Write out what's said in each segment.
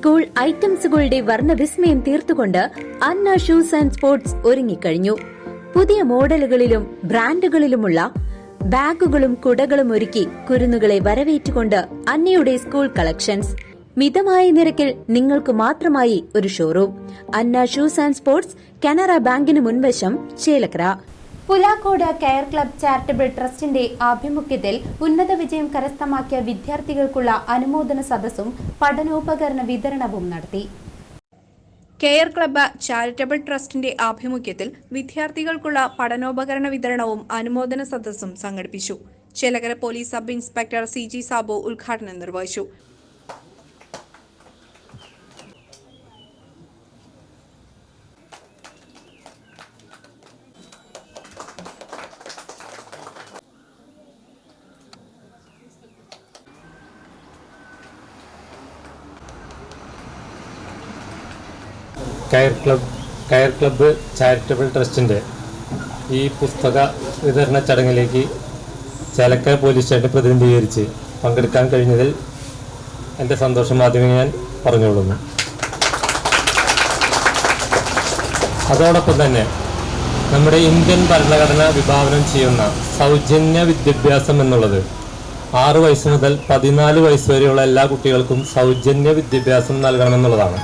School ഐറ്റംസുകളുടെ വർണവിസ്മയം തീർത്തുകൊണ്ട് അന്ന ഷൂസ് ആൻഡ് സ്പോർട്സ് ഒരുങ്ങിക്കഴിഞ്ഞു. പുതിയ മോഡലുകളിലും ബ്രാൻഡുകളിലുമുള്ള ബാഗുകളും കുടകളും ഒരുക്കി കുരുന്നുകളെ വരവേറ്റുകൊണ്ട് അന്നയുടെ സ്കൂൾ കളക്ഷൻസ്. മിതമായ നിരക്കിൽ നിങ്ങൾക്ക് മാത്രമായി ഒരു showroom. Anna shoes and sports Canara ബാങ്കിന് മുൻവശം Chelakkara. Pulakode care club charitable ട്രസ്റ്റിന്റെ ആഭിമുഖ്യത്തിൽ ഉന്നത വിജയം കരസ്ഥമാക്കിയ വിദ്യാർത്ഥികൾക്കുള്ള അനുമോദന സദസ്സും പഠനോപകരണ വിതരണവും നടത്തി. കെയർ ക്ലബ് ചാരിറ്റബിൾ ട്രസ്റ്റിന്റെ ആഭിമുഖ്യത്തിൽ വിദ്യാർത്ഥികൾക്കുള്ള പഠനോപകരണ വിതരണവും അനുമോദന സദസ്സും സംഘടിപ്പിച്ചു. Chelakkara police sub inspector C G Sabu ഉദ്ഘാടനം നിർവഹിച്ചു. കയർ ക്ലബ് കയർ ക്ലബ്ബ് ചാരിറ്റബിൾ ട്രസ്റ്റിന്റെ ഈ പുസ്തക വിതരണ ചടങ്ങിലേക്ക് ചേലക്കര പോലീസ് സ്റ്റേഷൻ പ്രതിനിധീകരിച്ച് പങ്കെടുക്കാൻ കഴിഞ്ഞതിൽ എന്റെ സന്തോഷം ആദ്യമേ ഞാൻ പറഞ്ഞുകൊള്ളുന്നു. അതോടൊപ്പം തന്നെ നമ്മുടെ ഇന്ത്യൻ ഭരണഘടന വിഭാവനം ചെയ്യുന്ന സൗജന്യ വിദ്യാഭ്യാസം എന്നുള്ളത് ആറ് വയസ്സ് മുതൽ പതിനാല് വയസ്സ് വരെയുള്ള എല്ലാ കുട്ടികൾക്കും സൗജന്യ വിദ്യാഭ്യാസം നൽകണമെന്നുള്ളതാണ്.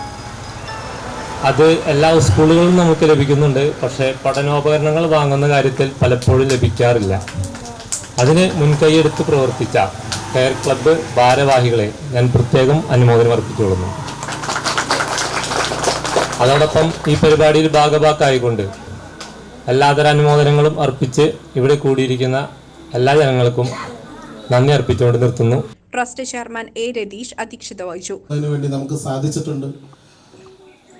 അത് എല്ലാ സ്കൂളുകളിലും നമുക്ക് ലഭിക്കുന്നുണ്ട്. പക്ഷേ പഠനോപകരണങ്ങൾ വാങ്ങുന്ന കാര്യത്തിൽ പലപ്പോഴും ലഭിക്കാറില്ല. അതിന് മുൻകൈയെടുത്ത് പ്രവർത്തിച്ച കെയർ ക്ലബ്ബ് ഭാരവാഹികളെ ഞാൻ പ്രത്യേകം അനുമോദനം അർപ്പിച്ചുകൊള്ളുന്നു. അതോടൊപ്പം ഈ പരിപാടിയിൽ ഭാഗഭാക്കായിക്കൊണ്ട് എല്ലാതര അനുമോദനങ്ങളും അർപ്പിച്ച് ഇവിടെ കൂടിയിരിക്കുന്ന എല്ലാ ജനങ്ങൾക്കും നന്ദി അർപ്പിച്ചുകൊണ്ട് നിർത്തുന്നു. ട്രസ്റ്റ് ചെയർമാൻ എ രതീഷ് അധ്യക്ഷത വഹിച്ചു. അതിനുവേണ്ടി നമുക്ക് സാധിച്ചിട്ടുണ്ട്.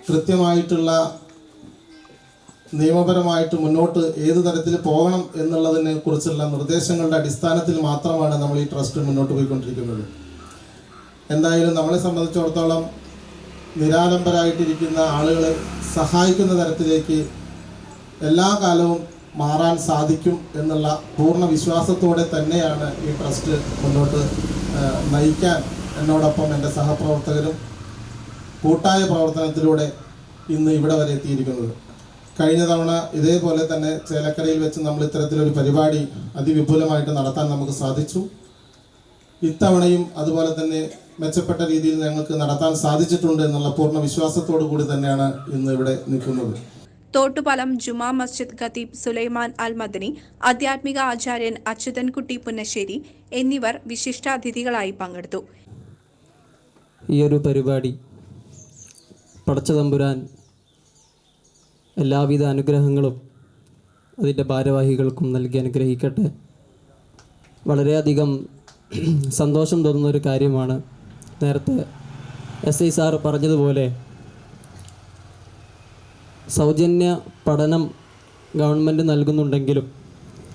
കൃത്യമായിട്ടുള്ള നിയമപരമായിട്ട് മുന്നോട്ട് ഏത് തരത്തിൽ പോകണം എന്നുള്ളതിനെ കുറിച്ചുള്ള നിർദ്ദേശങ്ങളുടെ അടിസ്ഥാനത്തിൽ മാത്രമാണ് നമ്മൾ ഈ ട്രസ്റ്റ് മുന്നോട്ട് പോയിക്കൊണ്ടിരിക്കുന്നത്. എന്തായാലും നമ്മളെ സംബന്ധിച്ചിടത്തോളം നിരാലംബരായിട്ടിരിക്കുന്ന ആളുകളെ സഹായിക്കുന്ന തരത്തിലേക്ക് എല്ലാ കാലവും മാറാൻ സാധിക്കും എന്നുള്ള പൂർണ വിശ്വാസത്തോടെ തന്നെയാണ് ഈ ട്രസ്റ്റ് മുന്നോട്ട് നയിക്കാൻ എന്നോടൊപ്പം എന്റെ സഹപ്രവർത്തകരും കൂട്ടായ പ്രവർത്തനത്തിലൂടെ ഇന്ന് ഇവിടെ വരെ എത്തിയിരിക്കുന്നത്. കഴിഞ്ഞ തവണ ഇതേപോലെ തന്നെ ചേലക്കരയിൽ വെച്ച് നമ്മൾ ഇത്തരത്തിലൊരു പരിപാടി അതിവിപുലമായിട്ട് നടത്താൻ നമുക്ക് സാധിച്ചു. ഇത്തവണയും അതുപോലെ തന്നെ മെച്ചപ്പെട്ട രീതിയിൽ ഞങ്ങൾക്ക് നടത്താൻ സാധിച്ചിട്ടുണ്ട് എന്നുള്ള പൂർണ വിശ്വാസത്തോടു കൂടി തന്നെയാണ് ഇന്ന് ഇവിടെ നിൽക്കുന്നത്. തോട്ടുപാലം ജുമാ മസ്ജിദ് ഖത്തീബ് സുലൈമാൻ അൽ മദനി ആധ്യാത്മിക ആചാര്യൻ അച്യുതൻകുട്ടി പുന്നശ്ശേരി എന്നിവർ വിശിഷ്ടാതിഥികളായി പങ്കെടുത്തു. ഈ ഒരു പരിപാടി പടച്ചതമ്പുരാൻ എല്ലാവിധ അനുഗ്രഹങ്ങളും അതിന്റെ ഭാരവാഹികൾക്കും നൽകി അനുഗ്രഹിക്കട്ടെ. വളരെയധികം സന്തോഷം തോന്നുന്ന ഒരു കാര്യമാണ് നേരത്തെ എസ് ഐ സാർ പറഞ്ഞതുപോലെ സൗജന്യ പഠനം ഗവൺമെന്റ് നൽകുന്നുണ്ടെങ്കിലും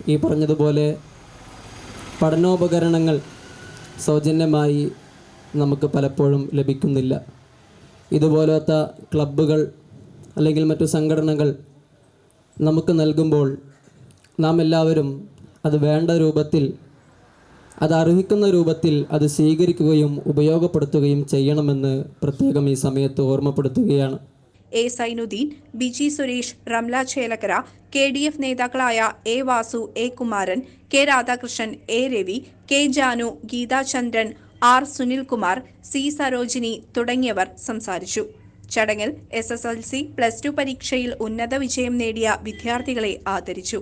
ഈ പറഞ്ഞതുപോലെ പഠനോപകരണങ്ങൾ സൗജന്യമായി നമുക്ക് പലപ്പോഴും ലഭിക്കുന്നില്ല. ഇതുപോലത്തെ ക്ലബ്ബുകൾ അല്ലെങ്കിൽ മറ്റു സംഘടനകൾ നമുക്ക് നൽകുമ്പോൾ നാം എല്ലാവരും അത് വേണ്ട രൂപത്തിൽ അത് അർഹിക്കുന്ന രൂപത്തിൽ അത് സ്വീകരിക്കുകയും ഉപയോഗപ്പെടുത്തുകയും ചെയ്യണമെന്ന് പ്രത്യേകം ഈ സമയത്ത് ഓർമ്മപ്പെടുത്തുകയാണ്. A Zainudheen B G Suresh Ramla Chelakkara K D F നേതാക്കളായ A Vasu A Kumaran K Radhakrishnan A Ravi K Janu Geethachandran R Sunilkumar C Sarojini തുടങ്ങിയവർ സംസാരിച്ചു. ചടങ്ങിൽ S S L C plus two പരീക്ഷയിൽ ഉന്നത വിജയം നേടിയ വിദ്യാർത്ഥികളെ ആദരിച്ചു.